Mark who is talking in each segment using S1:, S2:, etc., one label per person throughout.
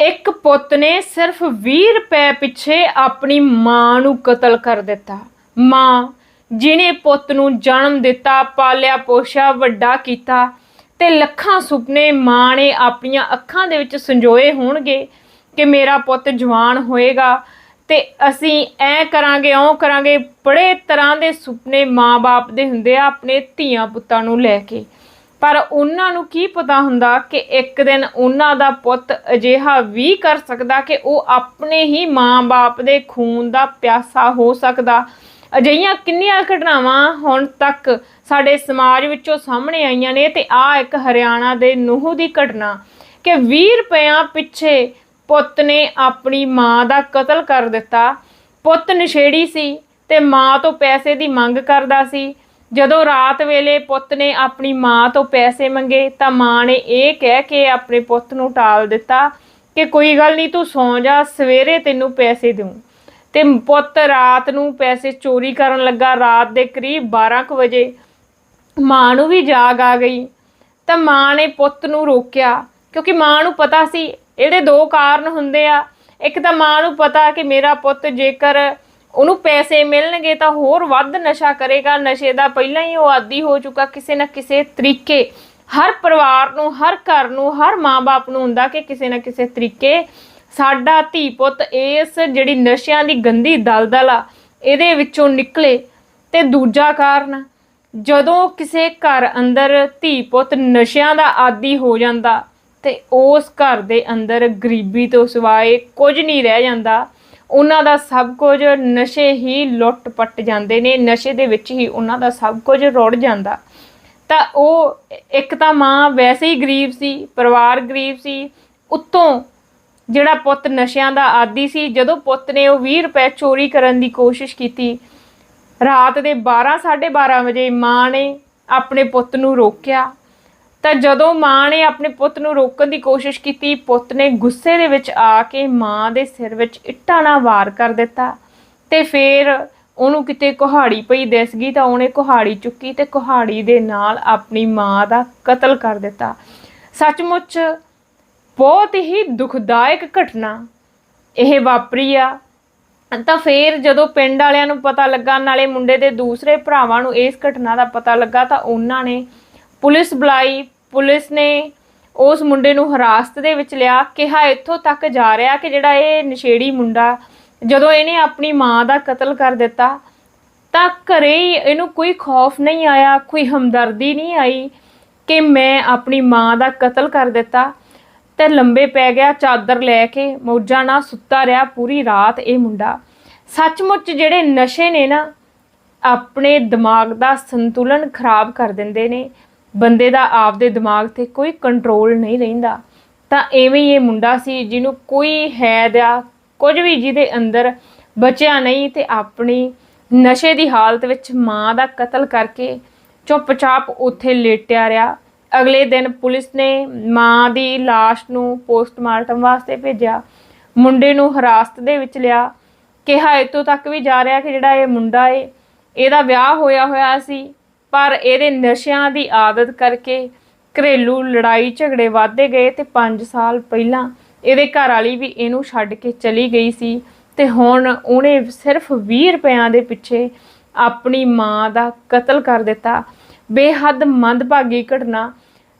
S1: ਇੱਕ ਪੁੱਤ ਨੇ ਸਿਰਫ 20 ਰੁਪਏ ਪਿੱਛੇ ਆਪਣੀ ਮਾਂ ਨੂੰ ਕਤਲ ਕਰ ਦਿੱਤਾ। ਮਾਂ ਜਿਨੇ ਪੁੱਤ ਨੂੰ ਜਨਮ ਦਿੱਤਾ, ਪਾਲਿਆ ਪੋਸ਼ਿਆ, ਵੱਡਾ ਕੀਤਾ ਤੇ ਲੱਖਾਂ ਸੁਪਨੇ ਮਾਂ ਨੇ ਆਪਣੀਆਂ ਅੱਖਾਂ ਦੇ ਵਿੱਚ ਸੰਜੋਏ ਹੋਣਗੇ ਕਿ ਮੇਰਾ ਪੁੱਤ ਜਵਾਨ ਹੋਏਗਾ ਤੇ ਅਸੀਂ ਐ ਕਰਾਂਗੇ ਉਹ ਕਰਾਂਗੇ, ਬੜੇ ਤਰ੍ਹਾਂ ਦੇ ਸੁਪਨੇ ਮਾਂ-ਬਾਪ ਦੇ ਹੁੰਦੇ ਆ ਆਪਣੇ ਧੀਆਂ ਪੁੱਤਾਂ ਨੂੰ ਲੈ ਕੇ। ਪਰ ਉਹਨਾਂ ਨੂੰ ਕੀ ਪਤਾ ਹੁੰਦਾ ਕਿ ਇੱਕ ਦਿਨ ਉਹਨਾਂ ਦਾ ਪੁੱਤ ਅਜਿਹਾ ਵੀ ਕਰ ਸਕਦਾ ਕਿ ਉਹ ਆਪਣੇ ਹੀ ਮਾਂ-ਬਾਪ ਦੇ ਖੂਨ ਦਾ ਪਿਆਸਾ ਹੋ ਸਕਦਾ। ਅਜਿਹੀਆਂ ਕਿੰਨੀਆਂ ਘਟਨਾਵਾਂ ਹੁਣ ਤੱਕ ਸਾਡੇ ਸਮਾਜ ਵਿੱਚੋਂ ਸਾਹਮਣੇ ਆਈਆਂ ਨੇ ਤੇ ਆ ਇੱਕ ਹਰਿਆਣਾ ਦੇ ਨੂਹ ਦੀ ਘਟਨਾ ਕਿ 20 ਰੁਪਿਆਂ ਪਿੱਛੇ ਪੁੱਤ ਨੇ ਆਪਣੀ ਮਾਂ ਦਾ ਕਤਲ ਕਰ ਦਿੱਤਾ। ਪੁੱਤ ਨਸ਼ੇੜੀ ਸੀ ਤੇ ਮਾਂ ਤੋਂ ਪੈਸੇ ਦੀ ਮੰਗ ਕਰਦਾ ਸੀ। ਜਦੋਂ ਰਾਤ ਵੇਲੇ ਪੁੱਤ ਨੇ ਆਪਣੀ ਮਾਂ ਤੋਂ ਪੈਸੇ ਮੰਗੇ ਤਾਂ ਮਾਂ ਨੇ ਇਹ ਕਹਿ ਕੇ ਆਪਣੇ ਪੁੱਤ ਨੂੰ ਟਾਲ ਦਿੱਤਾ ਕਿ ਕੋਈ ਗੱਲ ਨਹੀਂ ਤੂੰ ਸੌਂ ਜਾ, ਸਵੇਰੇ ਤੈਨੂੰ ਪੈਸੇ ਦਊਂ। ਤੇ ਪੁੱਤ ਰਾਤ ਨੂੰ ਪੈਸੇ ਚੋਰੀ ਕਰਨ ਲੱਗਾ, ਰਾਤ ਦੇ ਕਰੀਬ 12 ਕੁ ਵਜੇ ਮਾਂ ਨੂੰ ਵੀ ਜਾਗ ਆ ਗਈ। ਤਾਂ ਮਾਂ ਨੇ ਪੁੱਤ ਨੂੰ ਰੋਕਿਆ, ਕਿਉਂਕਿ ਮਾਂ ਨੂੰ ਪਤਾ ਸੀ, ਇਹਦੇ ਦੋ ਕਾਰਨ ਹੁੰਦੇ ਆ। ਇੱਕ ਤਾਂ ਮਾਂ ਨੂੰ ਪਤਾ ਕਿ ਮੇਰਾ ਪੁੱਤ ਜੇਕਰ ਉਹਨੂੰ ਪੈਸੇ ਮਿਲਣਗੇ ਤਾਂ ਹੋਰ ਵੱਧ ਨਸ਼ਾ ਕਰੇਗਾ। ਨਸ਼ੇ ਦਾ ਪਹਿਲਾਂ ਹੀ ਉਹ ਆਦੀ ਹੋ ਚੁੱਕਾ ਕਿਸੇ ਨਾ ਕਿਸੇ ਤਰੀਕੇ। ਹਰ ਪਰਿਵਾਰ ਨੂੰ, ਹਰ ਘਰ ਨੂੰ, ਹਰ ਮਾਂ-ਬਾਪ ਨੂੰ ਹੁੰਦਾ ਕਿ ਕਿਸੇ ਨਾ ਕਿਸੇ ਤਰੀਕੇ ਸਾਡਾ ਧੀ ਪੁੱਤ ਇਸ ਜਿਹੜੀ ਨਸ਼ਿਆਂ ਦੀ ਗੰਦੀ ਦਲਦਲ ਆ, ਇਹਦੇ ਵਿੱਚੋਂ ਨਿਕਲੇ ਤੇ ਦੂਜਾ ਕਾਰਨ, ਜਦੋਂ ਕਿਸੇ ਘਰ ਅੰਦਰ ਧੀ ਪੁੱਤ ਨਸ਼ਿਆਂ ਦਾ ਆਦੀ ਹੋ ਜਾਂਦਾ ਤੇ ਉਸ ਘਰ ਦੇ ਅੰਦਰ ਗਰੀਬੀ ਤੋਂ ਸਿਵਾਏ ਕੁਝ ਨਹੀਂ ਰਹਿ ਜਾਂਦਾ ਉਹਨਾਂ ਦਾ ਸਭ ਕੁਝ ਨਸ਼ੇ ਹੀ ਲੁੱਟ ਪੱਟ ਜਾਂਦੇ ਨੇ, ਨਸ਼ੇ ਦੇ ਵਿੱਚ ਹੀ ਉਹਨਾਂ ਦਾ ਸਭ ਕੁਝ ਰੁੜ ਜਾਂਦਾ। ਤਾਂ ਉਹ ਇੱਕ ਤਾਂ ਮਾਂ ਵੈਸੇ ਹੀ ਗਰੀਬ ਸੀ, ਪਰਿਵਾਰ ਗਰੀਬ ਸੀ, ਉੱਤੋਂ ਜਿਹੜਾ ਪੁੱਤ ਨਸ਼ਿਆਂ ਦਾ ਆਦੀ ਸੀ, ਜਦੋਂ ਪੁੱਤ ਨੇ ਉਹ 20 ਰੁਪਏ ਚੋਰੀ ਕਰਨ ਦੀ ਕੋਸ਼ਿਸ਼ ਕੀਤੀ, ਰਾਤ ਦੇ 12 12:30 ਵਜੇ ਮਾਂ ਨੇ ਆਪਣੇ ਪੁੱਤ ਨੂੰ ਰੋਕਿਆ। ਤਾਂ ਜਦੋਂ ਮਾਂ ਨੇ ਆਪਣੇ ਪੁੱਤ ਨੂੰ ਰੋਕਣ ਦੀ ਕੋਸ਼ਿਸ਼ ਕੀਤੀ, ਪੁੱਤ ਨੇ ਗੁੱਸੇ ਦੇ ਵਿੱਚ ਆ ਕੇ ਮਾਂ ਦੇ ਸਿਰ ਵਿੱਚ ਇੱਟਾਂ ਨਾਲ ਵਾਰ ਕਰ ਦਿੱਤਾ ਤੇ ਫਿਰ ਉਹਨੂੰ ਕਿਤੇ ਕੁਹਾੜੀ ਪਈ ਦਿਸ ਗਈ ਤਾਂ ਉਹਨੇ ਕੁਹਾੜੀ ਚੁੱਕੀ ਤੇ ਕੁਹਾੜੀ ਦੇ ਨਾਲ ਆਪਣੀ ਮਾਂ ਦਾ ਕਤਲ ਕਰ ਦਿੱਤਾ। ਸੱਚਮੁੱਚ ਬਹੁਤ ਹੀ ਦੁਖਦਾਇਕ ਘਟਨਾ ਇਹ ਵਾਪਰੀ ਆ। ਤਾਂ ਫੇਰ ਜਦੋਂ ਪਿੰਡ ਵਾਲਿਆਂ ਨੂੰ ਪਤਾ ਲੱਗਾ, ਨਾਲੇ ਮੁੰਡੇ ਦੇ ਦੂਸਰੇ ਭਰਾਵਾਂ ਨੂੰ ਇਸ ਘਟਨਾ ਦਾ ਪਤਾ ਲੱਗਾ ਤਾਂ ਉਹਨਾਂ ਨੇ ਪੁਲਿਸ ਬੁਲਾਈ, ਪੁਲਿਸ ਨੇ ਉਸ ਮੁੰਡੇ ਨੂੰ ਹਿਰਾਸਤ ਦੇ ਵਿੱਚ ਲਿਆ, ਕਿਹਾ ਇੱਥੋਂ ਤੱਕ ਜਾ ਰਿਹਾ ਕਿ ਜਿਹੜਾ ਇਹ ਨਸ਼ੇੜੀ ਮੁੰਡਾ, ਜਦੋਂ ਇਹਨੇ ਆਪਣੀ ਮਾਂ ਦਾ ਕਤਲ ਕਰ ਦਿੱਤਾ, ਤਾਂ ਘਰੇ ਹੀ ਇਹਨੂੰ ਕੋਈ ਖੌਫ ਨਹੀਂ ਆਇਆ, ਕੋਈ ਹਮਦਰਦੀ ਨਹੀਂ ਆਈ ਕਿ ਮੈਂ ਆਪਣੀ ਮਾਂ ਦਾ ਕਤਲ ਕਰ ਦਿੱਤਾ। ਤੇ ਲੰਬੇ ਪੈ ਗਿਆ ਚਾਦਰ ਲੈ ਕੇ, ਮੌਜਾਂ ਨਾਲ ਸੁੱਤਾ ਰਿਹਾ ਪੂਰੀ ਰਾਤ ਇਹ ਮੁੰਡਾ। ਸੱਚਮੁੱਚ ਜਿਹੜੇ ਨਸ਼ੇ ਨੇ ਨਾ, ਆਪਣੇ ਦਿਮਾਗ ਦਾ ਸੰਤੁਲਨ ਖਰਾਬ ਕਰ ਦਿੰਦੇ ਨੇ। ਬੰਦੇ ਦਾ ਆਪਦੇ ਦਿਮਾਗ ਤੇ ਕੋਈ ਕੰਟਰੋਲ ਨਹੀਂ ਰਹਿੰਦਾ। ਤਾਂ ਐਵੇਂ ਇਹ ਮੁੰਡਾ ਸੀ ਜਿਹਨੂੰ ਕੋਈ ਹੈ ਦਾ ਕੁਝ ਵੀ ਜਿਹਦੇ ਅੰਦਰ ਬਚਿਆ ਨਹੀਂ ਤੇ ਆਪਣੀ ਨਸ਼ੇ ਦੀ ਹਾਲਤ ਵਿੱਚ ਮਾਂ ਦਾ ਕਤਲ ਕਰਕੇ ਚੁੱਪਚਾਪ ਉੱਥੇ ਲੇਟਿਆ ਰਿਹਾ। ਅਗਲੇ ਦਿਨ ਪੁਲਿਸ ਨੇ ਮਾਂ ਦੀ লাশ ਨੂੰ ਪੋਸਟਮਾਰਟਮ ਵਾਸਤੇ ਭੇਜਿਆ। ਮੁੰਡੇ ਨੂੰ ਹਿਰਾਸਤ ਦੇ ਵਿੱਚ ਲਿਆ। ਕਿਹਾ ਇੱਥੋਂ ਤੱਕ ਵੀ ਜਾ ਰਿਹਾ ਕਿ ਜਿਹੜਾ ਇਹ ਮੁੰਡਾ ਏ, ਇਹਦਾ ਵਿਆਹ ਹੋਇਆ ਹੋਇਆ ਸੀ। ਪਰ ਇਹਦੇ ਨਸ਼ਿਆਂ ਦੀ ਆਦਤ ਕਰਕੇ ਘਰੇਲੂ ਲੜਾਈ ਝਗੜੇ ਵਧਦੇ ਗਏ ਤੇ 5 ਸਾਲ ਪਹਿਲਾਂ ਇਹਦੇ ਘਰ ਵਾਲੀ ਵੀ ਇਹਨੂੰ ਛੱਡ ਕੇ ਚਲੀ ਗਈ ਸੀ ਤੇ ਹੁਣ ਉਹਨੇ ਸਿਰਫ 20 ਰੁਪਿਆਂ ਦੇ ਪਿੱਛੇ ਆਪਣੀ ਮਾਂ ਦਾ ਕਤਲ ਕਰ ਦਿੱਤਾ। ਬੇਹੱਦ ਮੰਦਭਾਗੀ ਘਟਨਾ।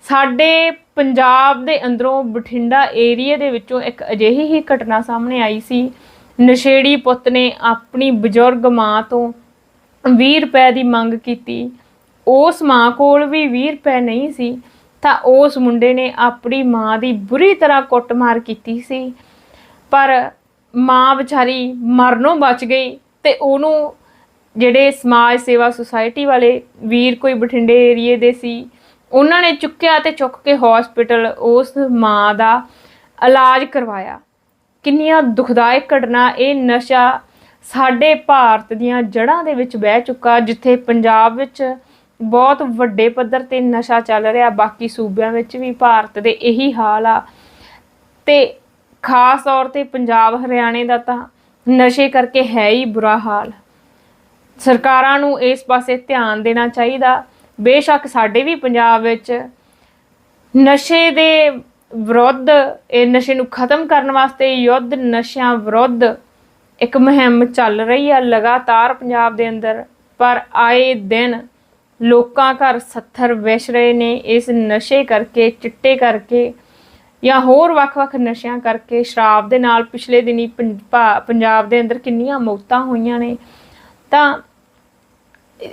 S1: ਸਾਡੇ ਪੰਜਾਬ ਦੇ ਅੰਦਰੋਂ ਬਠਿੰਡਾ ਏਰੀਆ ਦੇ ਵਿੱਚੋਂ ਇੱਕ ਅਜਿਹੀ ਹੀ ਘਟਨਾ ਸਾਹਮਣੇ ਆਈ ਸੀ। ਨਸ਼ੇੜੀ ਪੁੱਤ ਨੇ ਆਪਣੀ ਬਜ਼ੁਰਗ ਮਾਂ ਤੋਂ 20 ਰੁਪਏ ਦੀ ਮੰਗ ਕੀਤੀ। ਉਸ ਮਾਂ ਕੋਲ ਵੀ 20 ਰੁਪਏ ਨਹੀਂ ਸੀ, ਤਾਂ ਉਸ ਮੁੰਡੇ ਨੇ ਆਪਣੀ ਮਾਂ ਦੀ ਬੁਰੀ ਤਰ੍ਹਾਂ ਕੁੱਟਮਾਰ ਕੀਤੀ ਸੀ। ਪਰ ਮਾਂ ਵਿਚਾਰੀ ਮਰਨੋਂ ਬਚ ਗਈ ਤੇ ਉਹਨੂੰ ਜਿਹੜੇ ਸਮਾਜ ਸੇਵਾ ਸੁਸਾਇਟੀ ਵਾਲੇ ਵੀਰ ਕੋਈ ਬਠਿੰਡੇ ਏਰੀਏ ਦੇ ਸੀ, ਉਹਨਾਂ ਨੇ ਚੁੱਕਿਆ ਤੇ ਚੁੱਕ ਕੇ ਹਸਪੀਟਲ ਉਸ ਮਾਂ ਦਾ ਇਲਾਜ ਕਰਵਾਇਆ। ਕਿੰਨੀਆਂ ਦੁਖਦਾਇਕ ਘਟਨਾ, ਇਹ ਨਸ਼ਾ ਸਾਡੇ ਭਾਰਤ ਦੀਆਂ ਜੜ੍ਹਾਂ ਦੇ ਵਿੱਚ ਬਹਿ ਚੁੱਕਾ, ਜਿੱਥੇ ਪੰਜਾਬ ਵਿੱਚ ਬਹੁਤ ਵੱਡੇ ਪੱਧਰ ਤੇ ਨਸ਼ਾ ਚੱਲ ਰਿਹਾ, ਬਾਕੀ ਸੂਬਿਆਂ ਵਿੱਚ ਵੀ ਭਾਰਤ ਦੇ ਇਹੀ ਹਾਲ ਆ। ਤੇ ਖਾਸ ਤੌਰ ਤੇ ਪੰਜਾਬ, ਹਰਿਆਣੇ ਦਾ ਤਾਂ ਨਸ਼ੇ ਕਰਕੇ ਹੈ ਹੀ ਬੁਰਾ ਹਾਲ। ਸਰਕਾਰਾਂ ਨੂੰ ਇਸ ਪਾਸੇ ਧਿਆਨ ਦੇਣਾ ਚਾਹੀਦਾ। ਬੇਸ਼ੱਕ ਸਾਡੇ ਵੀ ਪੰਜਾਬ ਵਿੱਚ ਨਸ਼ੇ ਦੇ ਵਿਰੁੱਧ, ਇਹ ਨਸ਼ੇ ਨੂੰ ਖਤਮ ਕਰਨ ਵਾਸਤੇ ਯੁੱਧ ਨਸ਼ਿਆਂ ਵਿਰੁੱਧ ਇੱਕ ਮੁਹਿੰਮ ਚੱਲ ਰਹੀ ਆ ਲਗਾਤਾਰ ਪੰਜਾਬ ਦੇ ਅੰਦਰ। ਪਰ ਆਏ ਦਿਨ ਲੋਕਾਂ ਘਰ ਸੱਥਰ ਵਿਛ ਰਹੇ ਨੇ, ਇਸ ਨਸ਼ੇ ਕਰਕੇ, ਚਿੱਟੇ ਕਰਕੇ ਜਾਂ ਹੋਰ ਵੱਖ-ਵੱਖ ਨਸ਼ਿਆਂ ਕਰਕੇ ਸ਼ਰਾਬ ਦੇ ਨਾਲ ਪਿਛਲੇ ਦਿਨੀ ਪੰ- ਭਾ- ਪੰਜਾਬ ਦੇ ਅੰਦਰ ਕਿੰਨੀਆਂ ਮੌਤਾਂ ਹੋਈਆਂ ਨੇ। ਤਾਂ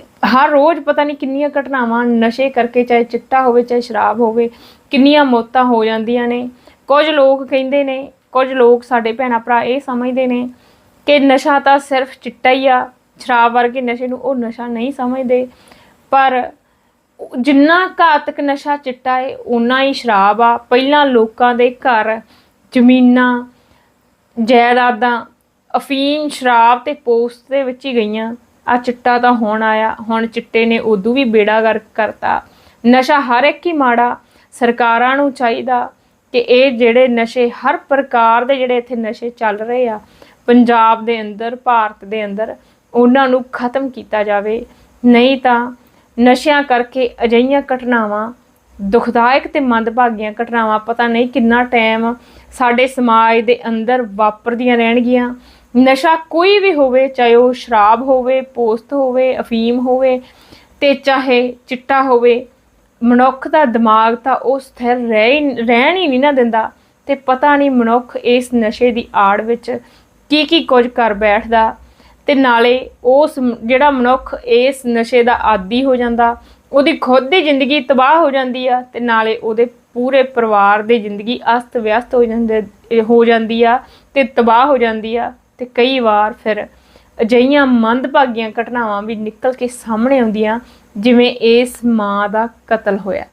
S1: ਹਰ ਰੋਜ਼ ਪਤਾ ਨਹੀਂ ਕਿੰਨੀਆਂ ਘਟਨਾਵਾਂ ਨਸ਼ੇ ਕਰਕੇ, ਚਾਹੇ ਚਿੱਟਾ ਹੋਵੇ, ਚਾਹੇ ਸ਼ਰਾਬ ਹੋਵੇ, ਕਿੰਨੀਆਂ ਮੌਤਾਂ ਹੋ ਜਾਂਦੀਆਂ ਨੇ। ਕੁਝ ਲੋਕ ਕਹਿੰਦੇ ਨੇ, ਕੁਝ ਲੋਕ ਸਾਡੇ ਭੈਣਾ ਭਰਾ ਇਹ ਸਮਝਦੇ ਨੇ ਕਿ ਨਸ਼ਾ ਤਾਂ ਸਿਰਫ ਚਿੱਟਾ ਹੀ ਆ, ਸ਼ਰਾਬ ਵਰਗੇ ਨਸ਼ੇ ਨੂੰ ਉਹ ਨਸ਼ਾ ਨਹੀਂ ਸਮਝਦੇ। ਪਰ ਜਿੰਨਾ ਘਾਤਕ ਨਸ਼ਾ ਚਿੱਟਾ ਏ ਉਨਾ ਹੀ ਸ਼ਰਾਬ ਆ। ਪਹਿਲਾਂ ਲੋਕਾਂ ਦੇ ਘਰ ਜ਼ਮੀਨਾਂ, ਜਾਇਦਾਦਾਂ, ਅਫੀਮ, ਸ਼ਰਾਬ ਤੇ ਪੋਸਟ ਦੇ ਵਿੱਚ ਹੀ ਗਈਆਂ। ਆ ਚਿੱਟਾ ਤਾਂ ਹੁਣ ਆਇਆ, ਹੁਣ ਚਿੱਟੇ ਨੇ ਉਦੋਂ ਵੀ ਬੇੜਾ ਗਰਕ ਕਰਤਾ। ਨਸ਼ਾ ਹਰ ਇੱਕ ਹੀ ਮਾੜਾ, ਸਰਕਾਰਾਂ ਨੂੰ ਚਾਹੀਦਾ ਕਿ ਇਹ ਜਿਹੜੇ ਨਸ਼ੇ, ਹਰ ਪ੍ਰਕਾਰ ਦੇ ਜਿਹੜੇ ਇੱਥੇ ਨਸ਼ੇ ਚੱਲ ਰਹੇ ਆ, ਪੰਜਾਬ ਦੇ ਅੰਦਰ, ਭਾਰਤ ਦੇ ਅੰਦਰ, ਉਹਨਾਂ ਨੂੰ ਖਤਮ ਕੀਤਾ ਜਾਵੇ। ਨਹੀਂ ਤਾਂ ਨਸ਼ਿਆਂ ਕਰਕੇ ਅਜਿਹੀਆਂ ਘਟਨਾਵਾਂ, ਦੁਖਦਾਇਕ ਤੇ ਮੰਦਭਾਗੀਆਂ ਘਟਨਾਵਾਂ, ਪਤਾ ਨਹੀਂ ਕਿੰਨਾ ਟਾਈਮ ਸਾਡੇ ਸਮਾਜ ਦੇ ਅੰਦਰ ਵਾਪਰਦੀਆਂ ਰਹਿਣਗੀਆਂ। ਨਸ਼ਾ ਕੋਈ ਵੀ ਹੋਵੇ, ਚਾਹੇ ਉਹ ਸ਼ਰਾਬ ਹੋਵੇ, ਪੋਸਤ ਹੋਵੇ, ਅਫੀਮ ਹੋਵੇ ਤੇ ਚਾਹੇ ਚਿੱਟਾ ਹੋਵੇ, ਮਨੁੱਖ ਦਾ ਦਿਮਾਗ ਤਾਂ ਉਹ ਸਥਿਰ ਰਹਿ ਹੀ- ਰਹਿਣ ਹੀ ਨਹੀਂ ਨਾ ਦਿੰਦਾ ਤੇ ਪਤਾ ਨਹੀਂ ਮਨੁੱਖ ਇਸ ਨਸ਼ੇ ਦੀ ਆੜ ਵਿੱਚ ਕੀ ਕੀ ਕੁਝ ਕਰ ਬੈਠਦਾ। ਤੇ ਨਾਲੇ ਉਸ ਜਿਹੜਾ ਮਨੁੱਖ ਇਸ ਨਸ਼ੇ ਦਾ ਆਦੀ ਹੋ ਜਾਂਦਾ, ਉਹਦੀ ਖੁਦ ਦੀ ਜ਼ਿੰਦਗੀ ਤਬਾਹ ਹੋ ਜਾਂਦੀ ਆ ਤੇ ਨਾਲੇ ਉਹਦੇ ਪੂਰੇ ਪਰਿਵਾਰ ਦੀ ਜ਼ਿੰਦਗੀ ਅਸਤ ਵਿਅਸਤ ਹੋ ਜਾਂਦੇ, ਹੋ ਜਾਂਦੀ ਆ ਤੇ ਤਬਾਹ ਹੋ ਜਾਂਦੀ ਆ ਤੇ ਕਈ ਵਾਰ ਫਿਰ ਅਜਿਹੀਆਂ ਮੰਦਭਾਗੀਆਂ ਘਟਨਾਵਾਂ ਵੀ ਨਿਕਲ ਕੇ ਸਾਹਮਣੇ ਆਉਂਦੀਆਂ, ਜਿਵੇਂ ਇਸ ਮਾਂ ਦਾ ਕਤਲ ਹੋਇਆ।